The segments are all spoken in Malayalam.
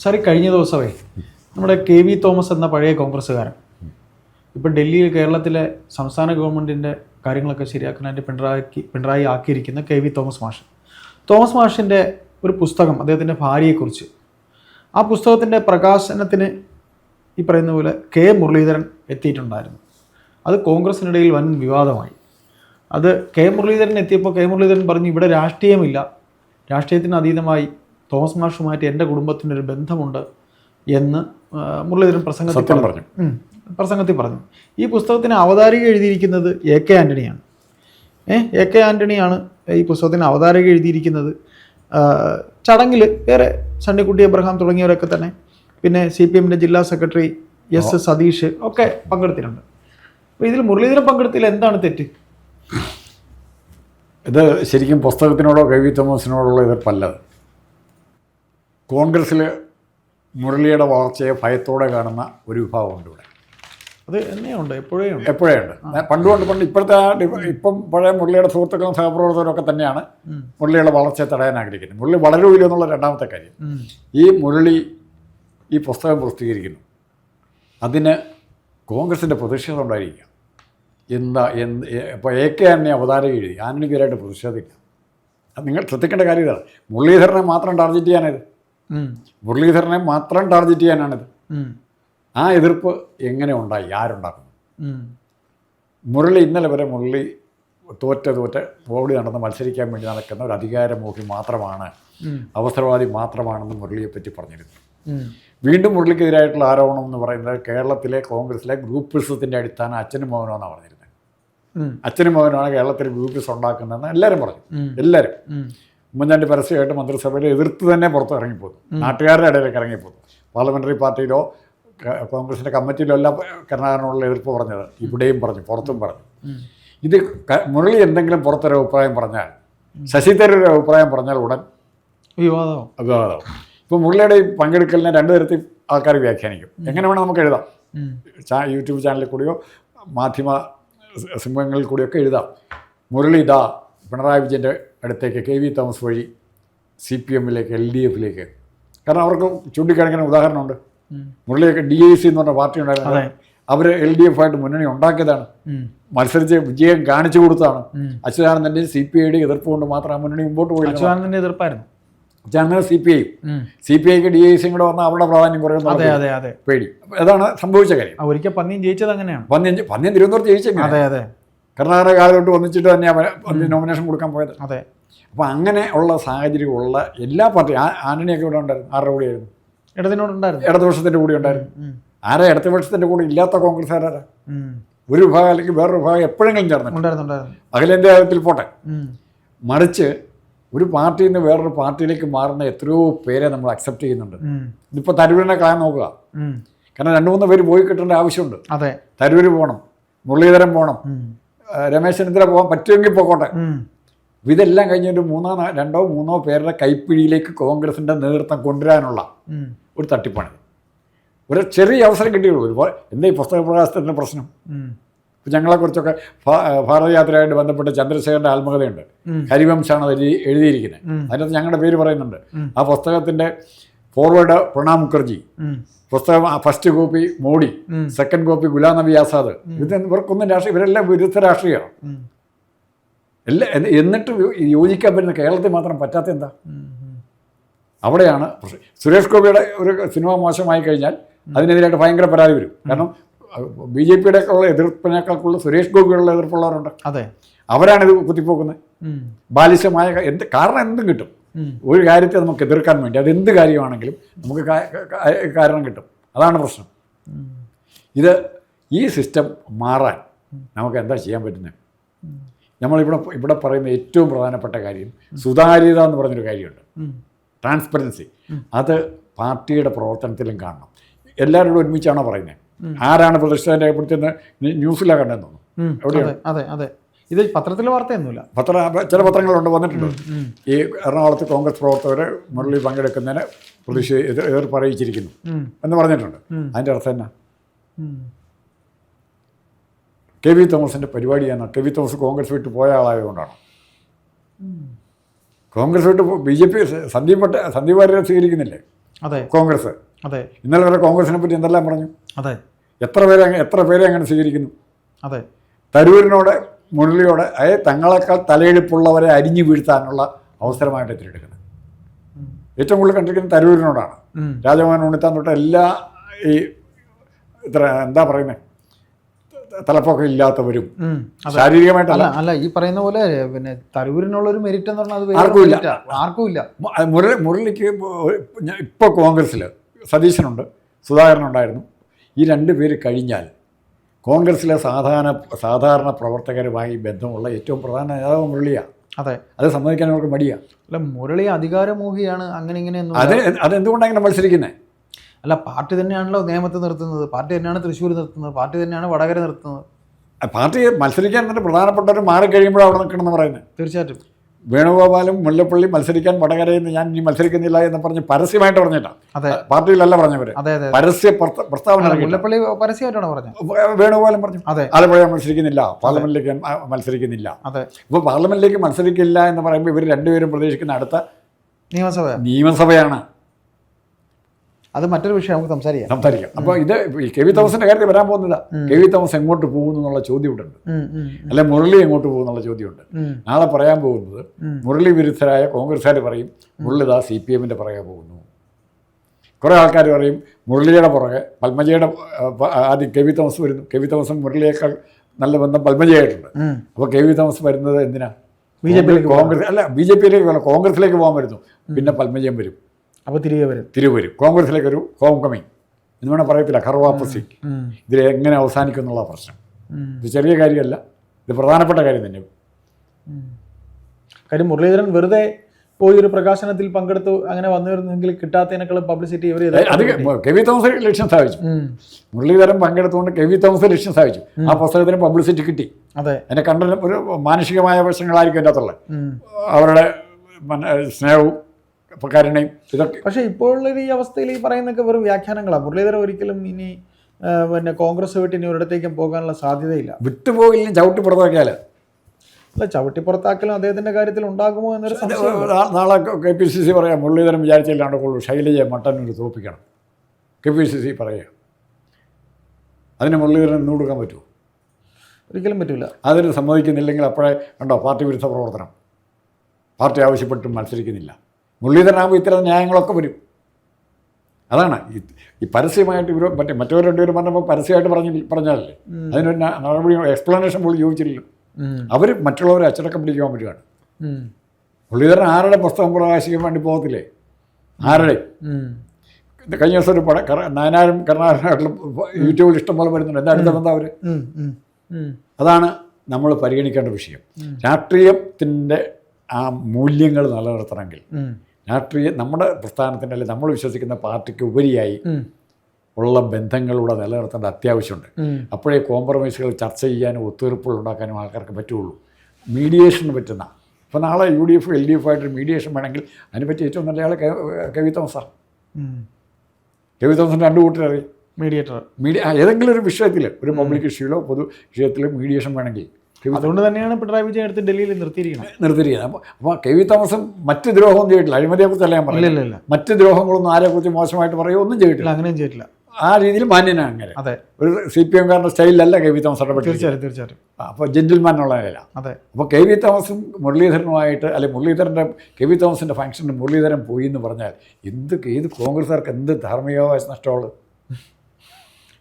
സാർ കഴിഞ്ഞ ദിവസമേ നമ്മുടെ കെ വി തോമസ് എന്ന പഴയ കോൺഗ്രസ്സുകാരൻ. ഇപ്പം ഡൽഹിയിൽ കേരളത്തിലെ സംസ്ഥാന ഗവൺമെന്റിന്റെ കാര്യങ്ങളൊക്കെ ശരിയാക്കാനായിട്ട് പിണറായി പിണറായി ആക്കിയിരിക്കുന്ന കെ വി തോമസ് മാഷ്. തോമസ് മാഷിന്റെ ഒരു പുസ്തകം അദ്ദേഹത്തിന്റെ ഭാര്യയെക്കുറിച്ച്. ആ പുസ്തകത്തിന്റെ പ്രകാശനത്തിന് ഈ പറയുന്ന പോലെ കെ മുരളീധരൻ എത്തിയിട്ടുണ്ടായിരുന്നു. അത് കോൺഗ്രസിനിടയിൽ വൻ വിവാദമായി. അത് കെ മുരളീധരൻ എത്തിയപ്പോൾ കെ മുരളീധരൻ പറഞ്ഞു ഇവിടെ രാഷ്ട്രീയമില്ല. രാഷ്ട്രീയത്തിന് അതീതമായി തോമസ് മാഷുമായിട്ട് എന്റെ കുടുംബത്തിന്റെ ഒരു ബന്ധമുണ്ട് എന്ന് മുരളീധരൻ പ്രസംഗത്തിൽ പറഞ്ഞു. പ്രസംഗത്തിൽ പറഞ്ഞു. ഈ പുസ്തകത്തിന് അവതാരിക എഴുതിയിരിക്കുന്നത് എ കെ ആന്റണിയാണ് ഏ എ കെ ആന്റണിയാണ് ഈ പുസ്തകത്തിന് അവതാരിക എഴുതിയിരിക്കുന്നത്. ചടങ്ങിൽ വേറെ സണ്ണിക്കുട്ടി എബ്രഹാം തുടങ്ങിയവരൊക്കെ തന്നെ. പിന്നെ സി പി എമ്മിന്റെ ജില്ലാ സെക്രട്ടറി എസ് സതീഷ് ഒക്കെ പങ്കെടുത്തിട്ടുണ്ട്. അപ്പോൾ ഇതിൽ മുരളീധരൻ പങ്കെടുത്തതിൽ എന്താണ് തെറ്റ്? ഇത് ശരിക്കും പുസ്തകത്തിനോടോ കെ വി തോമസിനോടുള്ള എതിർപ്പല്ലത് കോൺഗ്രസ്സിൽ മുരളിയുടെ വളർച്ചയെ ഭയത്തോടെ കാണുന്ന ഒരു വിഭാഗമുണ്ട് ഇവിടെ. അത് എന്നെയുണ്ട് എപ്പോഴേ ഉണ്ട് എപ്പോഴേ ഉണ്ട് പണ്ടുകൊണ്ട് പണ്ട് ഇപ്പോഴത്തെ ഇപ്പം പഴയ മുരളിയുടെ സുഹൃത്തുക്കളും സഹപ്രവർത്തകരും ഒക്കെ തന്നെയാണ്. മുരളിയുടെ വളർച്ചയെ തടയാൻ ആഗ്രഹിക്കുന്നത്. മുരളി വളരൂല്ലോ എന്നുള്ള രണ്ടാമത്തെ കാര്യം. ഈ മുരളി ഈ പുസ്തകം പ്രസിദ്ധീകരിക്കുന്നു. അതിന് കോൺഗ്രസിന്റെ പ്രതിഷേധം ഉണ്ടായിരിക്കുക എന്താ എന്ത് ഇപ്പോൾ എ കെ ആന്റണി അവതാരം എഴുതി. ആന്റണിക്കെതിരായിട്ട് പ്രതിഷേധമില്ല നിങ്ങൾ ശ്രദ്ധിക്കേണ്ട കാര്യം ഇതാണ് മുരളീധരനെ മാത്രം ടാർഗറ്റ് ചെയ്യാനിത് ഉം. മുരളീധരനെ മാത്രം ടാർഗറ്റ് ചെയ്യാനാണിത്. ആ എതിർപ്പ് എങ്ങനെ ഉണ്ടായി? ആരുണ്ടാക്കുന്നു. മുരളി ഇന്നലെ വരെ മുരളി തോറ്റ തോറ്റ ഓടി നടന്ന് മത്സരിക്കാൻ വേണ്ടി നടക്കുന്ന ഒരു അധികാരമോഹി മാത്രമാണ്. അവസരവാദി മാത്രമാണെന്ന് മുരളിയെ പറ്റി പറഞ്ഞിരുന്നു. വീണ്ടും മുരളിക്കെതിരായിട്ടുള്ള ആരോപണം എന്ന് പറയുന്നത് കേരളത്തിലെ കോൺഗ്രസിലെ ഗ്രൂപ്പിസത്തിന്റെ അടിസ്ഥാനം അച്ഛനും മകനോ എന്നാണ് പറഞ്ഞിരുന്നത്. അച്ഛനും ആണ് കേരളത്തിൽ ഗ്രൂപ്പിസ് ഉണ്ടാക്കുന്നതെന്ന് എല്ലാവരും പറഞ്ഞു. എല്ലാവരും. ഉമ്മൻചാണ്ടി പരസ്യമായിട്ട് മന്ത്രിസഭയിൽ എതിർത്ത് തന്നെ പുറത്ത് ഇറങ്ങിപ്പോകും നാട്ടുകാരുടെ ഇടയിലേക്ക് ഇറങ്ങിപ്പോകും പാർലമെന്ററി പാർട്ടിയിലോ കോൺഗ്രസിന്റെ കമ്മിറ്റിയിലോ അല്ല കരുണാകരനോടുള്ള എതിർപ്പ് പറഞ്ഞത് ഇവിടെയും പറഞ്ഞു പുറത്തും പറഞ്ഞു. ഇത് മുരളി എന്തെങ്കിലും പുറത്തൊരു അഭിപ്രായം പറഞ്ഞാൽ ശശി തരൂർ അഭിപ്രായം പറഞ്ഞാൽ ഉടൻ വിവാദം അപവാദം ഇപ്പോൾ മുരളിയുടെ ഈ പങ്കെടുക്കലിനെ രണ്ട് തരത്തിൽ ആൾക്കാർ വ്യാഖ്യാനിക്കും. എങ്ങനെ വേണം നമുക്ക് എഴുതാം. യൂട്യൂബ് ചാനലിൽ കൂടിയോ മാധ്യമ സിംഹങ്ങളിൽ കൂടിയൊക്കെ എഴുതാം. മുരളി ഇതാ പിണറായി വിജയന്റെ അടുത്തേക്ക് കെ വി തോമസ് വഴി സി പി എമ്മിലേക്ക് എൽ ഡി എഫിലേക്ക്. കാരണം അവർക്ക് ചൂണ്ടിക്കാണിക്കുന്ന ഉദാഹരണമുണ്ട്. മുരളിയൊക്കെ ഡി ഐ സി എന്ന് പറഞ്ഞ പാർട്ടി ഉണ്ടായിരുന്നു. അതെ. അവർ എൽ ഡി എഫ് ആയിട്ട് മുന്നണി ഉണ്ടാക്കിയതാണ്. മത്സരിച്ച് വിജയം കാണിച്ചു കൊടുത്തതാണ്. അച്യുതാനന്ദന്റെ സി പി ഐയുടെ എതിർപ്പ് കൊണ്ട് മാത്രം ആ മുന്നണി മുമ്പോട്ട് പോയി അച്യുതാനന്ദന്റെ എതിർപ്പായിരുന്നു. Achuthanandan C P I. C P ഐക്ക് ഡി ഐ സിയും കൂടെ വന്നാൽ അവരുടെ പ്രാധാന്യം കുറയുന്നു അതെ അതെ അതെ. പേടി. അതാണ് സംഭവിച്ച കാര്യം. ഒരിക്കൽ പന്നിയും ജയിച്ചത് അങ്ങനെയാണ്. പന്നിയും പന്നിയും തിരുവനന്തപുരത്ത് ജയിച്ചത് അതെ അതെ. കർണാടക കാലത്തോട്ട് വന്നിച്ചിട്ട് തന്നെയാണ് നോമിനേഷൻ കൊടുക്കാൻ പോയത്. അതെ. അപ്പോൾ അങ്ങനെ ഉള്ള സാഹചര്യമുള്ള എല്ലാ പാർട്ടിയും ആ ആന്റണിയൊക്കെ ഇവിടെ ഉണ്ടായിരുന്നു. ആരുടെ കൂടെയായിരുന്നു? ഇടതിനോടുണ്ടായിരുന്നു ഇടതുപക്ഷത്തിന്റെ കൂടെ ഉണ്ടായിരുന്നു. ആരെ ഇടതുപക്ഷത്തിന്റെ കൂടെ ഇല്ലാത്ത കോൺഗ്രസ് ആരാ ഒരു വിഭാഗം അല്ലെങ്കിൽ വേറൊരു വിഭാഗം എപ്പോഴെങ്കിലും ചേർന്നു ഉണ്ടായിരുന്നു ഉണ്ടായിരുന്നു. അഖിലേന്ത്യാ തലത്തിൽ പോട്ടെ. മറിച്ച് ഒരു പാർട്ടിയിൽ നിന്ന് വേറൊരു പാർട്ടിയിലേക്ക് മാറുന്ന എത്രയോ പേരെ നമ്മൾ അക്സെപ്റ്റ് ചെയ്യുന്നുണ്ട്. ഇതിപ്പോൾ തരൂരിനെ കളയാൻ നോക്കുക. കാരണം രണ്ടു മൂന്ന് പേര് പോയി കിട്ടേണ്ട ആവശ്യമുണ്ട്. അതെ. തരൂര് പോകണം മുരളീധരൻ പോകണം രമേശ് ചെന്നിത്തല പോകാൻ പറ്റുമെങ്കിൽ പോകട്ടെ. ഇതെല്ലാം കഴിഞ്ഞ് ഒരു മൂന്നോ രണ്ടോ മൂന്നോ പേരുടെ കൈപ്പിഴിയിലേക്ക് കോൺഗ്രസിന്റെ നേതൃത്വം കൊണ്ടുവരാനുള്ള. ഒരു തട്ടിപ്പാണ് ഒരു ചെറിയ അവസരം കിട്ടിയുള്ളൂ. ഒരുപാട് എന്താ ഈ പുസ്തക പ്രകാശത്തിന്റെ പ്രശ്നം. ഇപ്പം ഞങ്ങളെക്കുറിച്ചൊക്കെ ഭാരതയാത്രയായിട്ട് ബന്ധപ്പെട്ട് ചന്ദ്രശേഖരന്റെ ആത്മകഥയുണ്ട്. ഹരിവംശാണ് അത് എഴുതി എഴുതിയിരിക്കുന്നത്. അതിനകത്ത് ഞങ്ങളുടെ പേര് പറയുന്നുണ്ട്. ആ പുസ്തകത്തിന്റെ ഫോർവേഡ് പ്രണാബ് മുഖർജി. പുസ്തകം first copy Modi. Second copy Ghulam Nabi Azad. ഇത് ഇവർക്കൊന്നും രാഷ്ട്രീയം ഇവരെല്ലാം വിരുദ്ധ രാഷ്ട്രീയമാണ്. എല്ലാ എന്നിട്ട് യോജിക്കാൻ പറ്റുന്ന കേരളത്തിൽ മാത്രം പറ്റാത്ത എന്താ. അവിടെയാണ് സുരേഷ് ഗോപിയുടെ ഒരു സിനിമ മോശമായി കഴിഞ്ഞാൽ അതിനെതിരായിട്ട് ഭയങ്കര പരാതി വരും. കാരണം ബി ജെ പിയുടെ ഉള്ള എതിർപ്പിനേക്കാൾക്കുള്ള സുരേഷ് ഗോപിയുള്ള എതിർപ്പുള്ളവരുണ്ട്. അതെ. അവരാണിത് കുത്തിപ്പോക്കുന്നത്. ബാലിശമായ എന്ത് കാരണം എന്തും കിട്ടും. ഒരു കാര്യത്തെ നമുക്ക് എതിർക്കാൻ വേണ്ടി അത് എന്ത് കാര്യമാണെങ്കിലും നമുക്ക് കാരണം കിട്ടും. അതാണ് പ്രശ്നം. ഇത് ഈ സിസ്റ്റം മാറാൻ നമുക്ക് എന്താ ചെയ്യാൻ പറ്റുന്നത്? നമ്മളിവിടെ ഇവിടെ പറയുന്ന ഏറ്റവും പ്രധാനപ്പെട്ട കാര്യം സുതാര്യത എന്ന് പറഞ്ഞൊരു കാര്യമുണ്ട്. ട്രാൻസ്പെറൻസി അത് പാർട്ടിയുടെ പ്രവർത്തനത്തിലും കാണണം. എല്ലാവരോടും ഒരുമിച്ചാണോ പറയുന്നത്? ആരാണ് പ്രതിഷ്ഠ രേഖപ്പെടുത്തിയെന്ന് ന്യൂ- ന്യൂസിലാണ് കണ്ടെന്ന് തോന്നുന്നു. എവിടെയാണ്? അതെ അതെ. ഇത് പത്രത്തിലെ വാർത്തയൊന്നുമില്ല. പത്ര ചില പത്രങ്ങളുണ്ട് വന്നിട്ടുണ്ട്. ഈ എറണാകുളത്ത് കോൺഗ്രസ് പ്രവർത്തകർ മുരളി പങ്കെടുക്കുന്നതിന് പ്രതിഷേ എതിർ എതിർപ്പ് അറിയിച്ചിരിക്കുന്നു എന്ന് പറഞ്ഞിട്ടുണ്ട്. അതിന്റെ അർത്ഥം എന്നാ. കെ വി തോമസിന്റെ പരിപാടിയാണ് കെ വി തോമസ് കോൺഗ്രസ് വിട്ട് പോയ ആളായതുകൊണ്ടാണ്? കോൺഗ്രസ് വിട്ട് ബി ജെ പി സന്ദീപ് പട്ട സന്ദീപ് വാര്യരെ സ്വീകരിക്കുന്നില്ലേ? അതെ. കോൺഗ്രസ്. അതെ. ഇന്നലെ വരെ കോൺഗ്രസിനെ പറ്റി എന്തെല്ലാം പറഞ്ഞു? അതെ. എത്ര പേരെ എത്ര പേരെ അങ്ങനെ സ്വീകരിക്കുന്നു? അതെ. തരൂരിനോട് മുരളിയോട് അതായത് തങ്ങളെക്കാൾ തലയെടുപ്പുള്ളവരെ അരിഞ്ഞു വീഴ്ത്താനുള്ള അവസരമായിട്ട് തിരഞ്ഞെടുക്കുന്നത് ഉം. ഏറ്റവും കൂടുതൽ കണ്ടിരിക്കുന്നത് തരൂരിനോടാണ്. രാജമോഹൻ രാജഭവൻ ഉണ്ണിത്താൻ തൊട്ട് എല്ലാ ഈ ഇത്ര എന്താ പറയുന്നത് തലപ്പൊക്കം ഇല്ലാത്തവരും. ശാരീരികമായിട്ടല്ല. അല്ല ഈ പറയുന്ന പോലെ പിന്നെ തരൂരിനുള്ള ഒരു മെരിറ്റ് എന്ന് പറഞ്ഞാൽ ആർക്കും ഇല്ല. ആർക്കും ഇല്ല മുരളി മുരളിക്ക് ഇപ്പോൾ കോൺഗ്രസ്സിൽ സതീശനുണ്ട് സുധാകരനുണ്ടായിരുന്നു. ഈ രണ്ട് പേര് കഴിഞ്ഞാൽ കോൺഗ്രസ്സിലെ സാധാരണ സാധാരണ പ്രവർത്തകരുമായി ബന്ധമുള്ള ഏറ്റവും പ്രധാന നേതാവ് മുരളിയാണ് അതെ. അത് സമ്മതിക്കാൻ അവർക്ക് മടിയാണ് അല്ല മുരളി അധികാരമോഹിയാണ് അങ്ങനെ ഇങ്ങനെ അതെ അത് അതെന്തുകൊണ്ടാണ് അങ്ങനെ മത്സരിക്കുന്നത് അല്ല പാർട്ടി തന്നെയാണല്ലോ നിയമത്തെ നിർത്തുന്നത്. പാർട്ടി തന്നെയാണ് തൃശ്ശൂർ നിർത്തുന്നത്. പാർട്ടി തന്നെയാണ് വടകര നിർത്തുന്നത്. പാർട്ടി മത്സരിക്കാൻ തന്നെ പ്രധാനപ്പെട്ടവർ മാറിക്കഴിയുമ്പോഴാണ് അവിടെ നിൽക്കണമെന്ന് പറയുന്നത് തീർച്ചയായിട്ടും. വേണുഗോപാലും മുല്ലപ്പള്ളി മത്സരിക്കാൻ വടകരയിൽ നിന്ന് ഞാൻ ഇനി മത്സരിക്കുന്നില്ല എന്ന് പറഞ്ഞ് പരസ്യമായിട്ട് പറഞ്ഞിട്ടാണ് പാർട്ടിയിലല്ല പറഞ്ഞവർ പരസ്യ പ്രസ്ത- പ്രസ്താവന. മുല്ലപ്പള്ളി പരസ്യമായിട്ടാണ് പറഞ്ഞത്? വേണുഗോപാലും പറഞ്ഞു. ആലപ്പുഴ ആലപ്പുഴ മത്സരിക്കുന്നില്ല. പാർലമെന്റിലേക്ക് ഞാൻ, മത്സരിക്കുന്നില്ല. ഇപ്പൊ ഇപ്പോൾ പാർലമെന്റിലേക്ക് മത്സരിക്കില്ല എന്ന് പറയുമ്പോൾ ഇവർ രണ്ടുപേരും പ്രതീക്ഷിക്കുന്ന അടുത്ത നിയമസഭ നിയമസഭയാണ്. അത് മറ്റൊരു വിഷയം നമുക്ക് സംസാരിക്കാം. സംസാരിക്കാം. അപ്പോൾ ഇത് കെ വി തോമസിന്റെ കാര്യത്തിൽ വരാൻ പോകുന്നില്ല. കെ വി തോമസ് എങ്ങോട്ട് പോകുന്നു എന്നുള്ള ചോദ്യം ഇവിടെ ഉണ്ട് ഉം, ഉം, അല്ലെ മുരളി എങ്ങോട്ട് പോകും എന്നുള്ള ചോദ്യമുണ്ട്. നാളെ പറയാൻ പോകുന്നത് മുരളി വിരുദ്ധരായ കോൺഗ്രസ്സുകാർ പറയും മുരളിതാ സി പി എമ്മിന്റെ പുറകെ പോകുന്നു. കുറേ ആൾക്കാർ പറയും മുരളിയുടെ പുറകെ. പത്മജയുടെ ആദ്യം കെ വി തോമസ് വരുന്നു. കെ വി തോമസും മുരളിയേക്കാൾ നല്ല ബന്ധം പത്മജയായിട്ടുണ്ട്. അപ്പൊ അപ്പോൾ കെ വി തോമസ് വരുന്നത് എന്തിനാ? ബി ജെ പി കോൺഗ്രസ് അല്ല ബി ജെ പിയിലേക്ക് കോൺഗ്രസിലേക്ക് പോകാൻ വരുന്നു. പിന്നെ പത്മജയം വരും. അപ്പൊ തിരികെ വരും. തിരികെ വരും. കോൺഗ്രസിലേക്ക് ഒരു ഹോം കമ്മിങ് എന്ന് വേണം പറയത്തില്ല. കർവാപ്പസി ഇതിൽ എങ്ങനെ അവസാനിക്കും എന്നുള്ള പ്രശ്നം. ഇത് ചെറിയ കാര്യമല്ല. ഇത് പ്രധാനപ്പെട്ട കാര്യം തന്നെ. കാര്യം മുരളീധരൻ വെറുതെ പോയി ഒരു പ്രകാശനത്തിൽ പങ്കെടുത്തു അങ്ങനെ വന്നിരുന്നെങ്കിൽ കിട്ടാത്തതിനേക്കാൾ പബ്ലിസിറ്റി ഇവർ അത് കെ വി തോമസ് ലക്ഷ്യം സ്ഥാപിച്ചു. മുരളീധരൻ പങ്കെടുത്തുകൊണ്ട് കെ വി തോമസ് ലക്ഷ്യം സ്ഥാപിച്ചു. ആ പുസ്തകത്തിന് പബ്ലിസിറ്റി കിട്ടി. അതെ. എന്നെ കണ്ട ഒരു മാനുഷികമായ വശങ്ങളായിരിക്കും എന്റെ അകത്തുള്ളത്. അവരുടെ സ്നേഹവും കരുണയും ഇതൊക്കെ. പക്ഷേ ഇപ്പോഴുള്ള ഈ അവസ്ഥയിൽ ഈ പറയുന്നൊക്കെ വെറും വ്യാഖ്യാനങ്ങളാണ് മുരളീധരൻ ഒരിക്കലും ഇനി പിന്നെ കോൺഗ്രസ് വിട്ട് ഇനി ഒരിടത്തേക്കും പോകാനുള്ള സാധ്യതയില്ല. വിട്ടുപോകില്ലെങ്കിൽ ചവിട്ടി പുറത്താക്കിയാൽ അല്ല ചവിട്ടി പുറത്താക്കലും അദ്ദേഹത്തിന്റെ കാര്യത്തിൽ ഉണ്ടാകുമോ എന്നൊരു സംശയം നാളെ കെ പി സി സി പറയാം മുരളീധരൻ വിചാരിച്ചില്ലാണ്ട് കൊള്ളു ശൈലജയെ മട്ടന്നൂർ തോപ്പിക്കണം. കെ പി സി സി പറയുക. അതിന് മുരളീധരൻ നിന്ന് കൊടുക്കാൻ പറ്റുമോ? ഒരിക്കലും പറ്റില്ല അതിന് സമ്മതിക്കുന്നില്ലെങ്കിൽ അപ്പോഴേ കണ്ടോ പാർട്ടി വിരുദ്ധ പ്രവർത്തനം. പാർട്ടി ആവശ്യപ്പെട്ടും മത്സരിക്കുന്നില്ല. മുരളീധരനാകുമ്പോൾ ഇത്തരം ന്യായങ്ങളൊക്കെ വരും. അതാണ്. ഈ പരസ്യമായിട്ട് ഇവർ മറ്റേ മറ്റവർ രണ്ടുപേരും പറഞ്ഞപ്പോൾ പരസ്യമായിട്ട് പറഞ്ഞ പറഞ്ഞാലല്ലേ അതിനൊരു നടപടി എക്സ്പ്ലനേഷൻ പോലും ചോദിച്ചില്ലല്ലോ. അവർ മറ്റുള്ളവരെ അച്ചടക്കം പിടിക്കാൻ പറ്റുകയാണ്. മുരളീധരൻ ആരുടെ പുസ്തകം പ്രകാശിക്കാൻ വേണ്ടി പോകത്തില്ലേ? ആരുടെ? കഴിഞ്ഞ ദിവസം ഒരു പടം നാനാരും കർണാടകത്തിലും യൂട്യൂബിൽ ഇഷ്ടംപോലെ വരുന്നുണ്ട്. എന്താ അടുത്ത ബന്ധം അവർ. അതാണ് നമ്മൾ പരിഗണിക്കേണ്ട വിഷയം. രാഷ്ട്രീയത്തിന്റെ ആ മൂല്യങ്ങൾ നിലനിർത്തണമെങ്കിൽ. രാഷ്ട്രീയ നമ്മുടെ പ്രസ്ഥാനത്തിന്റെ അല്ലെങ്കിൽ നമ്മൾ വിശ്വസിക്കുന്ന പാർട്ടിക്ക് ഉപരിയായി ഉള്ള ബന്ധങ്ങളിലൂടെ നിലനിർത്തേണ്ട അത്യാവശ്യമുണ്ട്. അപ്പോഴേ കോംപ്രമൈസുകൾ ചർച്ച ചെയ്യാനും ഒത്തുതീർപ്പുകൾ ഉണ്ടാക്കാനും ആൾക്കാർക്ക് പറ്റുള്ളൂ മീഡിയേഷന് പറ്റുന്ന. ഇപ്പോൾ നാളെ U D F L D F ആയിട്ട് മീഡിയേഷൻ വേണമെങ്കിൽ അതിനെ പറ്റി ഏറ്റവും നല്ല ആൾ കവി തോമസാണ് കവി തോമസിന്റെ രണ്ട് കൂട്ടരറിയാം മീഡിയേറ്റർ. മീഡിയ ഏതെങ്കിലും ഒരു വിഷയത്തിൽ ഒരു പബ്ലിക് ഇഷ്യൂലോ പൊതു വിഷയത്തിലോ മീഡിയേഷൻ വേണമെങ്കിൽ അതുകൊണ്ട് തന്നെയാണ് പിണറായി വിജയൻ എടുത്ത് ഡൽഹിയിൽ നിർത്തിയിരിക്കുന്നത്. നിർത്തിയിരിക്കുന്നത്. അപ്പോൾ അപ്പോൾ കെ വി തോമസും മറ്റ് ദ്രോഹമൊന്നും ചെയ്തിട്ടില്ല. അഴിമതിയെക്കുറിച്ചല്ല ഞാൻ പറഞ്ഞില്ല മറ്റ് ദ്രോഹങ്ങളൊന്നും ആരെക്കുറിച്ച് മോശമായിട്ട് പറയുമോ ഒന്നും ചെയ്തിട്ടില്ല. അങ്ങനെയും ചെയ്തിട്ടില്ല. ആ രീതിയിൽ മാന്യനാണ് അങ്ങനെ. അതെ. ഒരു സി പി എംകാരന്റെ സ്റ്റൈലിലല്ല കെ വി തോമസ് ഇടപെട്ട് തീർച്ചയായും തീർച്ചയായും അപ്പോൾ ജെന്റിൽമാൻ ഉള്ളതല്ല നില അതെ. അപ്പോൾ കെ വി തോമസും മുരളീധരനുമായിട്ട് അല്ലെ മുരളീധരന്റെ കെ വി തോമസിന്റെ ഫംഗ്ഷന് മുരളീധരൻ പോയി എന്ന് പറഞ്ഞാൽ എന്ത് ഏത് കോൺഗ്രസ്സുകാർക്ക് എന്ത് ധാർമ്മികാവകാശ നഷ്ടമുള്ളത്?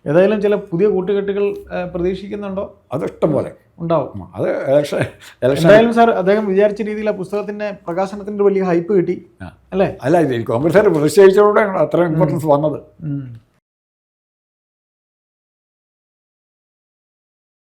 ഏതായാലും ചില പുതിയ കൂട്ടുകെട്ടുകൾ പ്രതീക്ഷിക്കുന്നുണ്ടോ? അത് ഇഷ്ടംപോലെ ഉണ്ടാവും അത് ഇലക്ഷൻ ഇലക്ഷൻ എന്തായാലും സാർ അദ്ദേഹം വിചാരിച്ച രീതിയിൽ ആ പുസ്തകത്തിന്റെ പ്രകാശനത്തിന്റെ വലിയ ഹൈപ്പ് കിട്ടി. അല്ലേ? അല്ല ഇത് കോൺഗ്രസ്സുകാർ പ്രതിഷേധിച്ചതോടെ അത്ര ഇമ്പോർട്ടൻസ് വന്നത്.